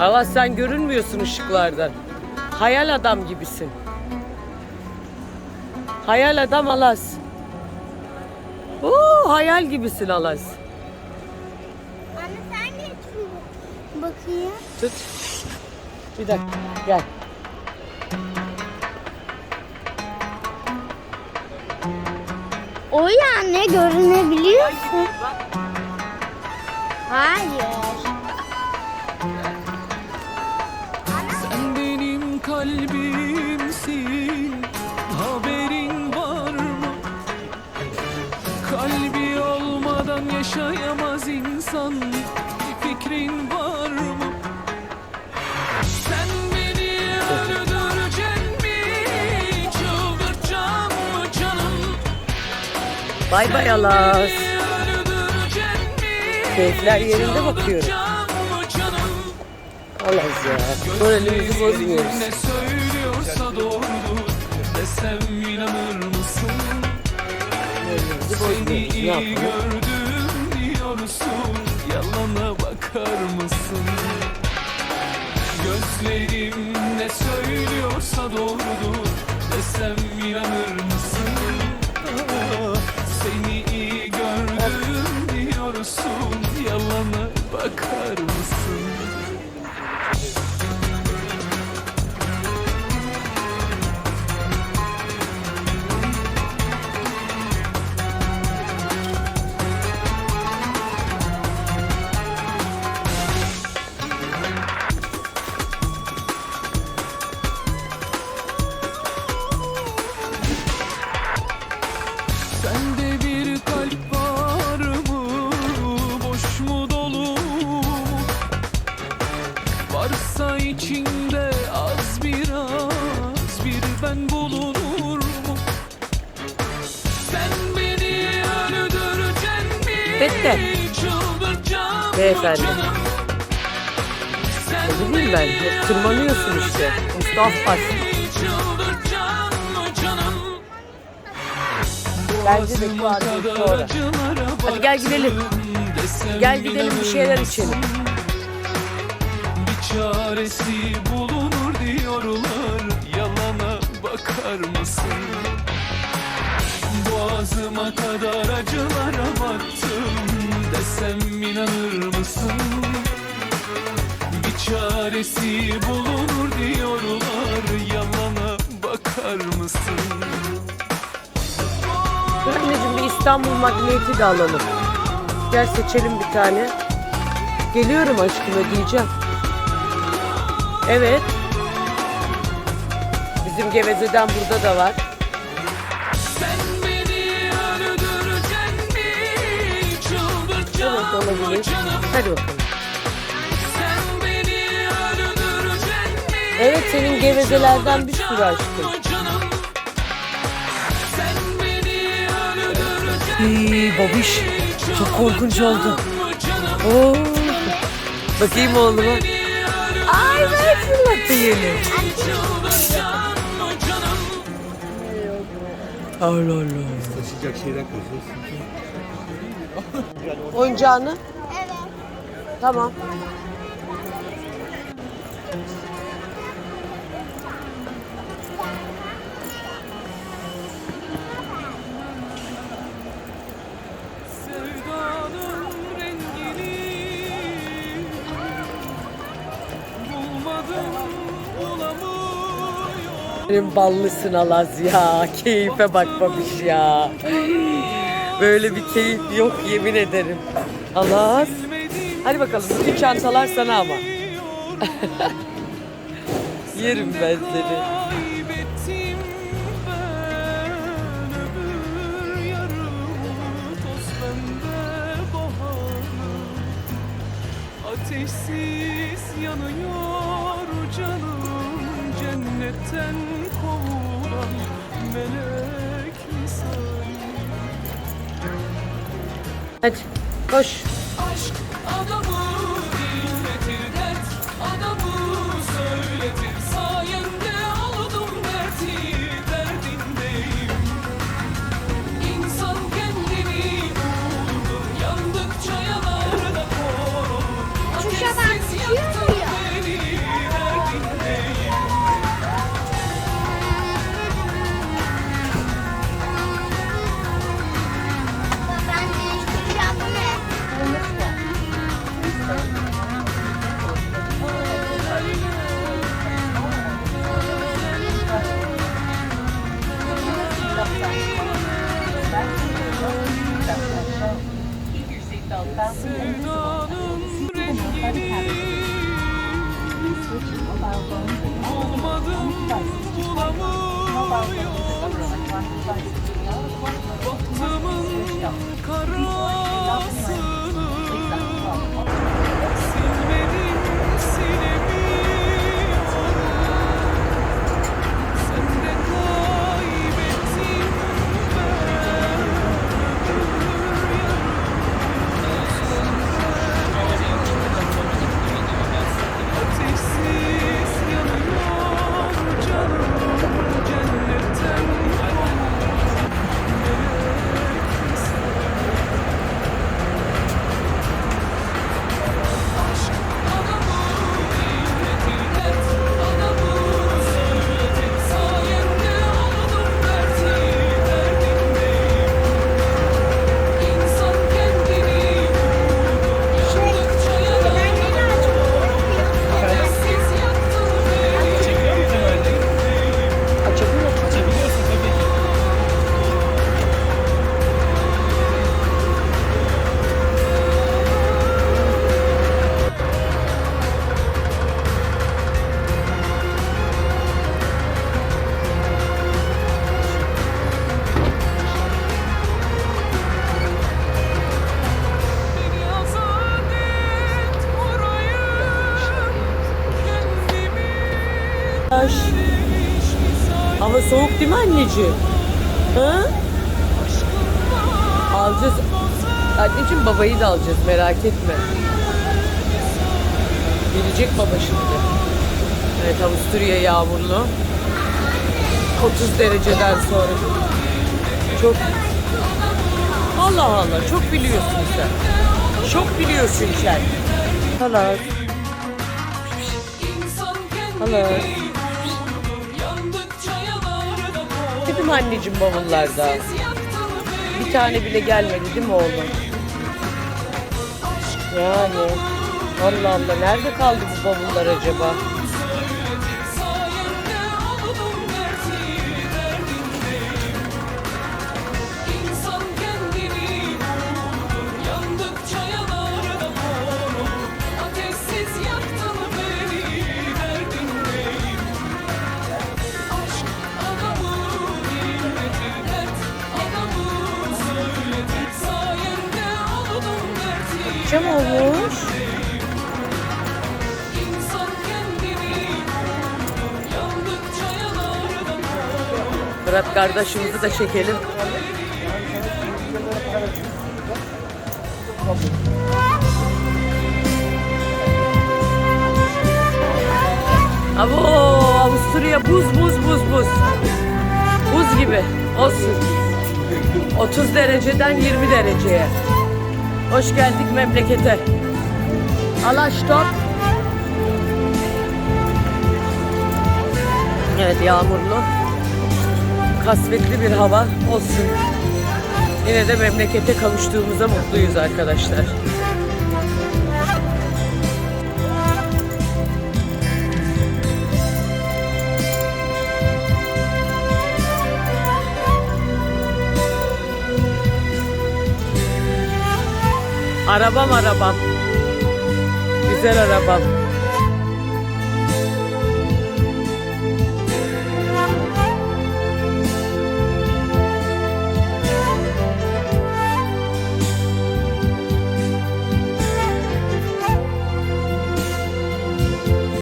Allah sen görünmüyorsun ışıklardan. Hayal adam gibisin. Hayal adam Alas. Oo, hayal gibisin Alas. Anne sen geç bakayım. Tut. Bir dakika gel. O yani görünebiliyorsun. Hayır. Kalbimsin Haberin var mı? Kalbi olmadan yaşayamaz insan fikrin var mı? Sen beni öldüreceksin mi? Çıldırtacağım mı canım? Bay bay Alas. Keyifler yerinde bakıyorum. Alas ya. Moralimizi bozmuyoruz. Ne söylüyorsa doğrudur Desem inanır mısın? Moralimizi bozmuyoruz. Ne yapalım? gördüm diyorsun Yalana bakar mısın? Gözlerim ne söylüyorsa doğrudur Desem inanır mısın? Seni iyi gördüm diyorsun Yalana bakar mısın? Çıldıracağım Beyefendi. Ne bileyim ben. Tırmanıyorsun işte. Mustafa. canım. Bence de an değil, sonra. Hadi gel gidelim. Gel gidelim bir şeyler içelim. Bir çaresi bulunur diyorlar Yalana bakar mısın? Boğazıma kadar acılara battım Desem inanır mısın? Bir çaresi bulunur diyorlar Yalana bakar mısın? Anneciğim bir İstanbul magneti de alalım. Gel seçelim bir tane. Geliyorum aşkım ödeyeceğim. Evet. Bizim Geveze'den burada da var. Çıldıracağım olabilir. Hadi bakalım. Evet senin gevezelerden bir sürü aşkım. İyi babiş. Çok korkunç oldu. Oo. Bakayım oğluma. Ay ben fırlattı yeni. Allah Allah. Taşıyacak şeyler koyacağız. Oyuncağını? Evet. Tamam. Benim ballısın Alaz ya. Keyfe bak babiş ya. Böyle bir keyif yok yemin ederim. Alaz. Hadi bakalım bütün çantalar sana ama. Yerim ben seni. Ateşsiz yanıyor Cennetten kovulan melek misali Hadi koş. Aşk adamı Hava soğuk değil mi anneciğim? Ha? Alacağız. Anneciğim babayı da alacağız merak etme. Gelecek baba şimdi. Evet Avusturya yağmurlu. 30 dereceden sonra. Çok Allah Allah çok biliyorsun sen. Çok biliyorsun sen. Hala. İnsan da Dedim anneciğim bavullarda. Bir tane bile gelmedi değil mi oğlum? Yani. Allah Allah nerede kaldı bu bavullar acaba? Fırat kardeşimizi de çekelim. Abo Avusturya buz buz buz buz. Buz gibi olsun. 30 dereceden 20 dereceye. Hoş geldik memlekete. Alaştop. Evet yağmurlu. Kasvetli bir hava olsun. Yine de memlekete kavuştuğumuza mutluyuz arkadaşlar. Arabam arabam. Güzel arabam.